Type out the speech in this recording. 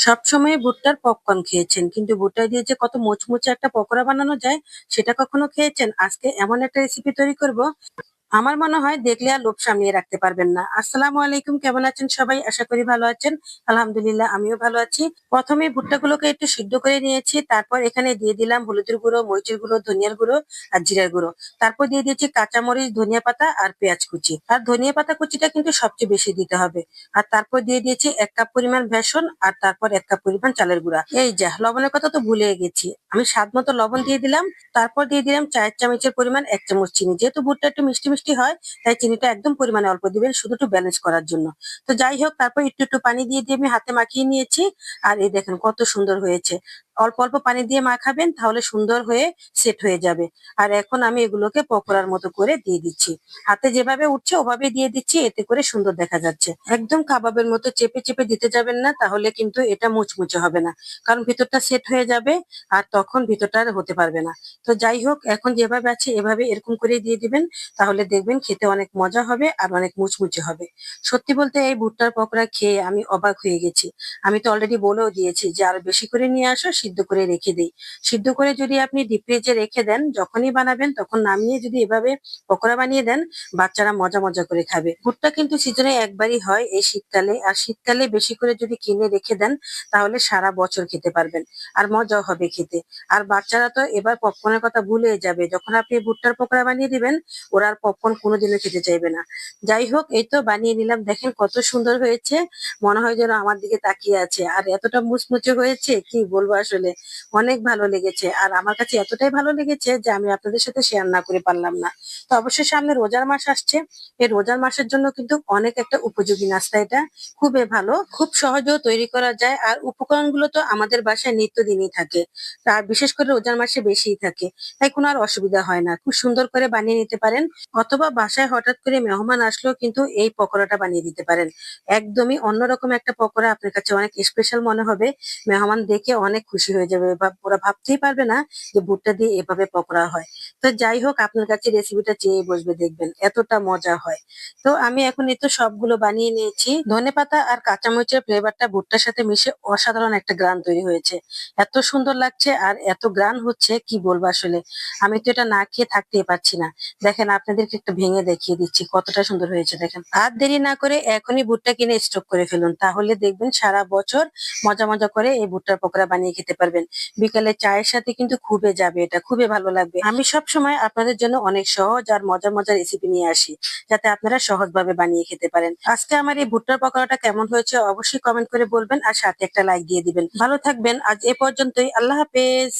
সবসময় ভুট্টার পপকর্ন খেয়েছেন। কিন্তু ভুট্টা দিয়ে যে কত মোচমোচে একটা পকোড়া বানানো যায়, সেটা কখনো খেয়েছেন? আজকে এমন একটা রেসিপি তৈরি করব। আমার মনে হয় দেখলে আর লোভ সামলিয়ে রাখতে পারবেন না। আসসালামু আলাইকুম, কেমন আছেন সবাই? আশা করি ভালো আছেন। আলহামদুলিল্লাহ, আমিও ভালো আছি। প্রথমে ভুট্টাগুলোকে একটু সিদ্ধ করে নিয়েছি। তারপর এখানে দিয়ে দিলাম হলুদের গুঁড়ো, মরিচের গুঁড়ো, ধনিয়ার গুঁড়ো আর জিরার গুঁড়ো। তারপর দিয়ে দিয়েছি কাঁচামরিচ, ধনিয়া পাতা আর পেঁয়াজ কুচি। আর ধনিয়া পাতা কুচিটা কিন্তু সবচেয়ে বেশি দিতে হবে। আর তারপর দিয়ে দিয়েছি এক কাপ পরিমাণ বেসন আর তারপর এক কাপ পরিমাণ চালের গুঁড়া। এই যা, লবণের কথা তো ভুলে গেছি। আমি স্বাদ মতো লবণ দিয়ে দিলাম। তারপর দিয়ে দিলাম চায়ের চামচের পরিমাণ এক চামচ চিনি। যেহেতু ভুট্টা একটু মিষ্টি মিষ্টি হয়, তাই চিনিটা একদম পরিমাণে অল্প দিবেন শুধু একটু ব্যালেন্স করার জন্য। তো যাই হোক, তারপর একটু একটু পানি দিয়ে দিয়ে আমি হাতে মাখিয়ে নিয়েছি। আর এই দেখেন কত সুন্দর হয়েছে। অল্প অল্প পানি দিয়ে মাখাবেন, তাহলে সুন্দর হয়ে সেট হয়ে যাবে। আর এখন আমি এগুলোকে পকোড়ার মতো করে দিয়ে দিচ্ছি। হাতে যেভাবে উঠছে, ওভাবে দিয়ে দিচ্ছি, এতে করে সুন্দর দেখা যাচ্ছে। একদম কাবাবের মতো চেপে চেপে দিতে যাবেন না, তাহলে কিন্তু এটা মুচমুচে হবে না। কারণ ভিতরটা সেট হয়ে যাবে, আর তখন ভিতরটা হতে পারবে না। তো যাই হোক, এখন যেভাবে আছে, এভাবে এরকম করে দিয়ে দিবেন, তাহলে দেখবেন খেতে অনেক মজা হবে, আর অনেক মুচমুচে হবে। সত্যি বলতে এই ভুট্টার পকোড়া খেয়ে আমি অবাক হয়ে গেছি। আমি তো অলরেডি বলেও দিয়েছি যে আরও বেশি করে নিয়ে আসো সিদ্ধ করে রেখে দিই। সিদ্ধ করে যদি আপনি ডিপ ফ্রিজে রেখে দেন, যখনই বানাবেন, তখন নামিয়ে যদি এভাবে পকোড়া বানিয়ে দেন, বাচ্চারা মজা মজা করে খাবে। ভুট্টা কিন্তু সিজনে একবারই হয় এই শীতকালে, আর শীতকালে বেশি করে যদি কিনে রেখে দেন, তাহলে সারা বছর খেতে পারবেন। আর মজা হবে খেতে। আর বাচ্চারা তো এবার পপকর্নের কথা ভুলে যাবে। যখন আপনি ভুট্টার পকোড়া বানিয়ে দিবেন, ওরা আর পপকর্ন কোনোদিনও খেতে চাইবে না। যাই হোক, এই তো বানিয়ে নিলাম। দেখেন কত সুন্দর হয়েছে। মনে হয় যেন আমার দিকে তাকিয়ে আছে। আর এতটা মুচমুচে হয়েছে, কি বলব আসলে? অনেক ভালো লেগেছে। আর আমার কাছে এতটাই ভালো লেগেছে যে আমি আপনাদের সাথে শেয়ার না করে পারলাম না। তো অবশ্যই সামনে রোজার মাস আসছে। এই রোজার মাসের জন্য কিন্তু অনেক একটা উপযোগী নাস্তা এটা। খুবই ভালো, খুব সহজেও তৈরি করা যায়। আর উপকরণগুলো তো আমাদের বাসায় নিত্যদিনই থাকে। আর বিশেষ করে রোজার মাসে বেশিই থাকে। তাই কোনো আর অসুবিধা হয় না। খুব সুন্দর করে বানিয়ে নিতে পারেন। অথবা বাসায় হঠাৎ করে মেহমান আসলেও কিন্তু এই পকোড়াটা বানিয়ে দিতে পারেন। একদমই অন্যরকম একটা পকোড়া আপনার কাছে অনেক স্পেশাল মনে হবে। মেহমান দেখে অনেক খুশি হয়ে যাবে বা ওরা ভাবতেই পারবে না যে ভুট্টা দিয়ে এভাবে পকোড়া হয়। তো যাই হোক, আপনার কাছে রেসিপিটা চেয়ে বসবে, দেখবেন এতটা মজা হয়। তো আমি এখন এই তো সবগুলো বানিয়ে নিয়েছি। ধনে পাতা আর কাঁচামরিচের ফ্লেভারটা ভুট্টার সাথে মিশে অসাধারণ একটা গ্রান তৈরি হয়েছে। এত সুন্দর লাগছে আর এত গ্রান হচ্ছে, কি বলব আসলে? আমি তো এটা না খেয়ে থাকতেই পারছি না। দেখেন, আপনাদেরকে একটু ভেঙে দেখিয়ে দিচ্ছি, কতটা সুন্দর হয়েছে, দেখেন। আর দেরি না করে এখনই ভুট্টা কিনে স্টক করে ফেলুন, তাহলে দেখবেন সারা বছর মজা মজা করে এই ভুট্টার পকোড়া বানিয়ে খেতে পারবেন। বিকালে চায়ের সাথে কিন্তু খুবই যাবে এটা, খুবই ভালো লাগবে। আমি সব সময় আপনাদের জন্য অনেক সহজ আর মজার মজার রেসিপি নিয়ে আসি, যাতে আপনারা সহজভাবে বানিয়ে খেতে পারেন। আজকে আমার এই ভুট্টার পকোড়াটা কেমন হয়েছে অবশ্যই কমেন্ট করে বলবেন আর সাথে একটা লাইক দিয়ে দিবেন। ভালো থাকবেন। আজ এ পর্যন্তই। আল্লাহ হাফেজ।